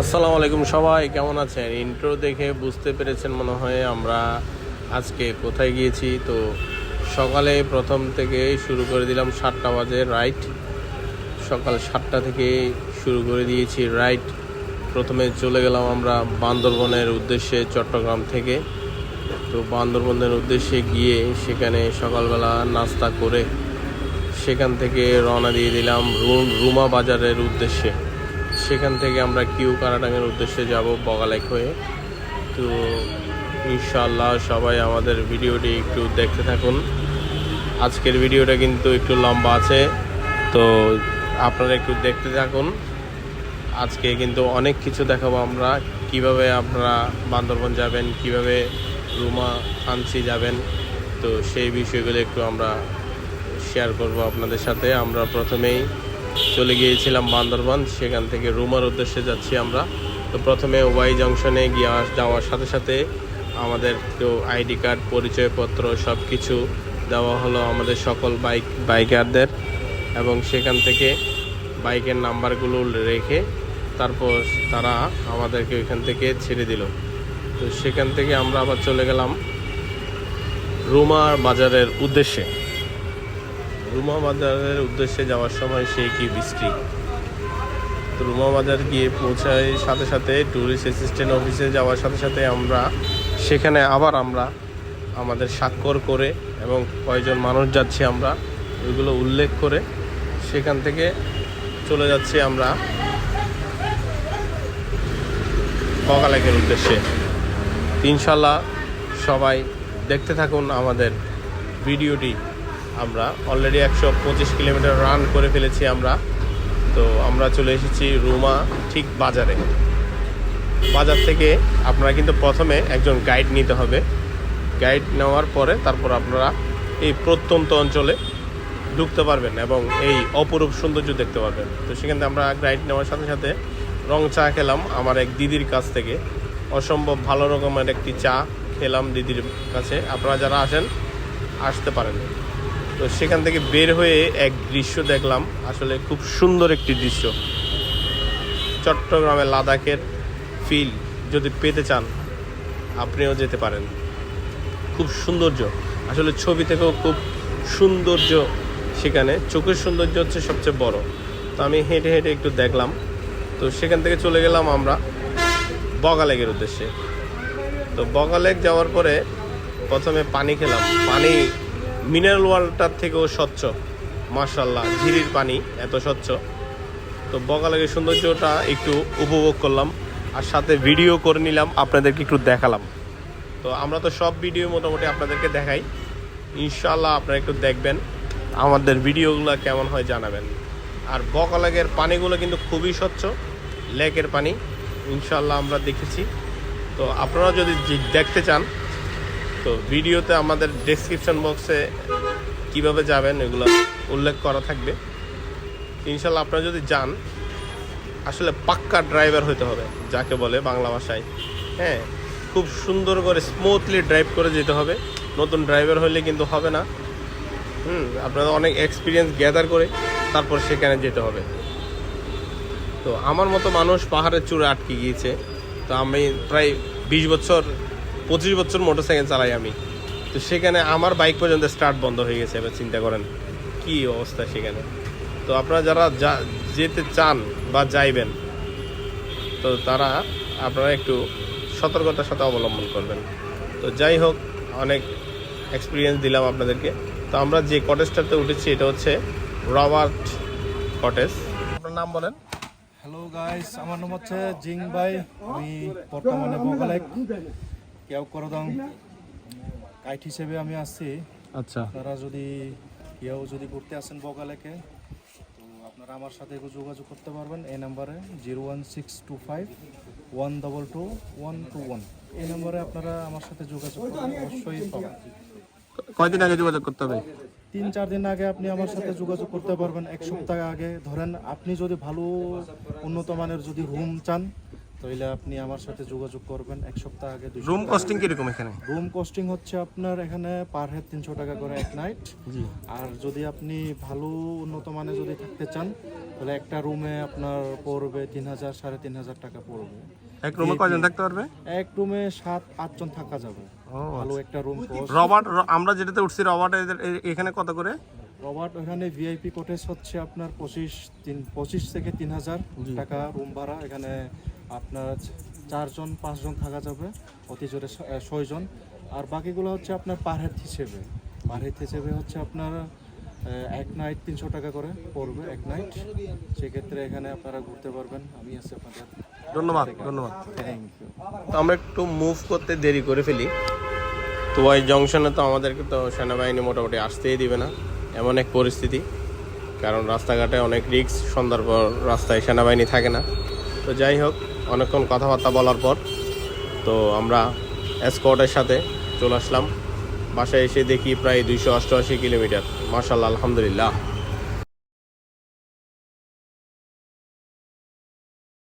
আসসালামু আলাইকুম সবাই, কেমন আছেন? ইন্ট্রো দেখে বুঝতে পেরেছেন মনে হয় আমরা আজকে কোথায় গিয়েছি। তো সকালে প্রথম থেকে শুরু করে দিলাম সাতটা বাজে রাইট সকাল সাতটা থেকে শুরু করে দিয়েছি রাইট প্রথমে চলে গেলাম আমরা বান্দরবনের উদ্দেশ্যে চট্টগ্রাম থেকে। তো বান্দরবনের উদ্দেশ্যে গিয়ে সেখানে সকালবেলা নাস্তা করে সেখান থেকে রওনা দিয়ে দিলাম রুমা বাজারের উদ্দেশ্যে। সেখান থেকে আমরা কিউ কানাডাঙ্গের উদ্দেশ্যে যাব বগালেক হয়ে। তো ইনশাল্লাহ সবাই আমাদের ভিডিওটি একটু দেখতে থাকুন। আজকের ভিডিওটা কিন্তু একটু লম্বা আছে, তো আপনারা একটু দেখতে থাকুন। আজকে কিন্তু অনেক কিছু দেখাবো আমরা, কীভাবে আপনারা বান্দরবন যাবেন, কীভাবে রুমা ফান্সি যাবেন। তো সেই বিষয়গুলো একটু আমরা শেয়ার করব আপনাদের সাথে। আমরা প্রথমেই চলে গিয়েছিলাম বান্দরবান। সেখান থেকে রুমার উদ্দেশ্যে যাচ্ছি আমরা। তো প্রথমে ওয়াই জংশনে গিয়ে যাওয়ার সাথে সাথে আমাদের আইডি কার্ড, পরিচয়পত্র সব কিছু দেওয়া হলো আমাদের সকল বাইক বাইকারদের। এবং সেখান থেকে বাইকের নাম্বারগুলো রেখে তারপর তারা আমাদেরকে ওইখান থেকে ছেড়ে দিল। তো সেখান থেকে আমরা আবার চলে গেলাম রুমা বাজারের উদ্দেশ্যে। রুমা বাজারের উদ্দেশ্যে যাওয়ার সময় সে কি বৃষ্টি তো রুমা বাজার গিয়ে পৌঁছায় সাথে সাথে ট্যুরিস্ট অ্যাসিস্ট্যান্ট অফিসে যাওয়ার সাথে সাথে আমরা, সেখানে আবার আমরা আমাদের স্বাক্ষর করে এবং কয়জন মানুষ যাচ্ছি আমরা, ওইগুলো উল্লেখ করে সেখান থেকে চলে যাচ্ছি আমরা বগালেকের উদ্দেশ্যে। ইনশাল্লাহ সবাই দেখতে থাকুন আমাদের ভিডিওটি। আমরা অলরেডি একশো পঁচিশ কিলোমিটার রান করে ফেলেছি আমরা। তো আমরা চলে এসেছি রুমা ঠিক বাজারে। বাজার থেকে আপনারা কিন্তু প্রথমে একজন গাইড নিতে হবে। গাইড নেওয়ার পরে তারপর আপনারা এই প্রত্যন্ত অঞ্চলে ঢুকতে পারবেন এবং এই অপরূপ সৌন্দর্য দেখতে পারবেন। তো সেখান আমরা গাইড নেওয়ার সাথে সাথে রং চা খেলাম আমার এক দিদির কাছ থেকে। অসম্ভব ভালো রকমের একটি চা খেলাম দিদির কাছে। আপনারা যারা আসেন, আসতে পারেন। তো সেখান থেকে বের হয়ে এক দৃশ্য দেখলাম। আসলে খুব সুন্দর একটি দৃশ্য। চট্টগ্রামে লাদাখের ফিল যদি পেতে চান, আপনিও যেতে পারেন। খুব সৌন্দর্য। আসলে ছবি থেকেও খুব সৌন্দর্য সেখানে। চোখের সৌন্দর্য হচ্ছে সবচেয়ে বড়। তো আমি হেঁটে হেঁটে একটু দেখলাম। তো সেখান থেকে চলে গেলাম আমরা বগালেকের উদ্দেশ্যে। তো বগালেক যাওয়ার পরে প্রথমে পানি খেলাম। পানি মিনারেল ওয়াটার থেকেও স্বচ্ছ। মার্শাল্লাহ ঝিরির পানি এত স্বচ্ছ। তো বগালেকের সৌন্দর্যটা একটু উপভোগ করলাম আর সাথে ভিডিও করে নিলাম, আপনাদেরকে একটু দেখালাম। তো আমরা তো সব ভিডিও মোটামুটি আপনাদেরকে দেখাই। ইনশাল্লাহ আপনারা একটু দেখবেন, আমাদের ভিডিওগুলো কেমন হয় জানাবেন। আর বকলেকের পানিগুলো কিন্তু খুবই স্বচ্ছ, লেকের পানি ইনশাল্লাহ আমরা দেখেছি। তো আপনারা যদি দেখতে চান তো ভিডিওতে আমাদের ডেসক্রিপশন বক্সে কীভাবে যাবেন এগুলো উল্লেখ করা থাকবে। ইনশাল্লাহ আপনারা যদি যান, আসলে পাক্কা ড্রাইভার হতে হবে, যাকে বলে বাংলা ভাষায়। হ্যাঁ খুব সুন্দর করে স্মুথলি ড্রাইভ করে যেতে হবে। নতুন ড্রাইভার হলে কিন্তু হবে না। হুম, আপনারা অনেক এক্সপিরিয়েন্স গ্যাদার করে তারপর সেখানে যেতে হবে। তো আমার মতো মানুষ পাহাড়ের চূড়ে আটকে গিয়েছে। তো আমি প্রায় বিশ বছর পঁচিশ বছর মোটরসাইকেল চালাই আমি। তো সেখানে আমার বাইক পর্যন্ত স্টার্ট বন্ধ হয়ে গেছে, এবার চিন্তা করেন কি অবস্থা সেখানে। তো আপনারা যারা যা- যেতে চান বা যাইবেন, তো তারা আপনারা একটু সতর্কতার সাথে অবলম্বন করবেন। তো যাই হোক, অনেক এক্সপিরিয়েন্স দিলাম আপনাদেরকে। তো আমরা যে কটেজটাতে উঠেছি, এটা হচ্ছে রবার্ট কটেজ আপনার নাম বলেন। হ্যালো গাইস আমার নাম হচ্ছে জিং ভাই। আমি বর্তমানে বগালেক কেউ করদং গাইড হিসেবে আমি আসছি আচ্ছা। আপনারা যদি কেউ যদি ঘুরতে আসেন বগালেকে তো আপনারা আমার সাথে যোগাযোগ করতে পারবেন। এই নাম্বারে zero one six two five one double two one two one. এই নম্বরে আপনারা আমার সাথে যোগাযোগ করবেন। অবশ্যই পাবেন। কয়দিন আগে যোগাযোগ করতে হবে? তিন চার দিন আগে আপনি আমার সাথে যোগাযোগ করতে পারবেন। এক সপ্তাহ আগে। ধরেন আপনি যদি ভালো উন্নত মানের যদি রুম চান তাহলে আপনি আমার সাথে যোগাযোগ করবেন এক সপ্তাহ আগে রুম কস্টিং কীরকম এখানে? রুম কস্টিং হচ্ছে আপনার এখানে পার হেড তিনশো টাকা করে এক নাইট জি। আর যদি আপনি ভালো উন্নত মানে যদি থাকতে চান তাহলে একটা রুমে আপনার পড়বে তিন হাজার সাড়ে তিন হাজার টাকা পড়বে। এক রুমে কয়জন থাকতে পারবে? এক রুমে সাত আটজন থাকা যাবে। ভালো একটা রুম রবার্ট আমরা যেটাতে উঠছি রবার্ট এখানে কত করে? রবার্ট ওখানে ভিআইপি কোটেজ হচ্ছে আপনার পঁচিশ তিন পঁচিশ থেকে তিন হাজার টাকা রুম ভাড়া। এখানে আপনার চারজন পাঁচজন থাকা যাবে অতি জোরে ছয়জন। আর বাকিগুলো হচ্ছে আপনার পার হেড হিসেবে। পার হেড হিসেবে হচ্ছে আপনার এক নাইট তিনশো টাকা করে পড়বে এক নাইট সেক্ষেত্রে এখানে আপনারা ঘুরতে পারবেন। আমি আছি আপনাদের ধন্যবাদ ধন্যবাদ। থ্যাংক ইউ তো আমরা একটু মুভ করতে দেরি করে ফেলি। তো ওই জংশনে তো আমাদেরকে তো সেনাবাহিনী মোটামুটি আসতেই দিবে না। এমন এক পরিস্থিতি। কারণ রাস্তাঘাটে অনেক রিক্স সন্ধ্যার পর রাস্তায় সেনাবাহিনী থাকে না। তো যাই হোক অনেকক্ষণ কথাবার্তা বলার পর তো আমরা স্কোয়াডের সাথে চলে আসলাম। বাসায় এসে দেখি প্রায় দুইশো অষ্টআশি কিলোমিটার। মার্শাল্লাহ আলহামদুলিল্লাহ।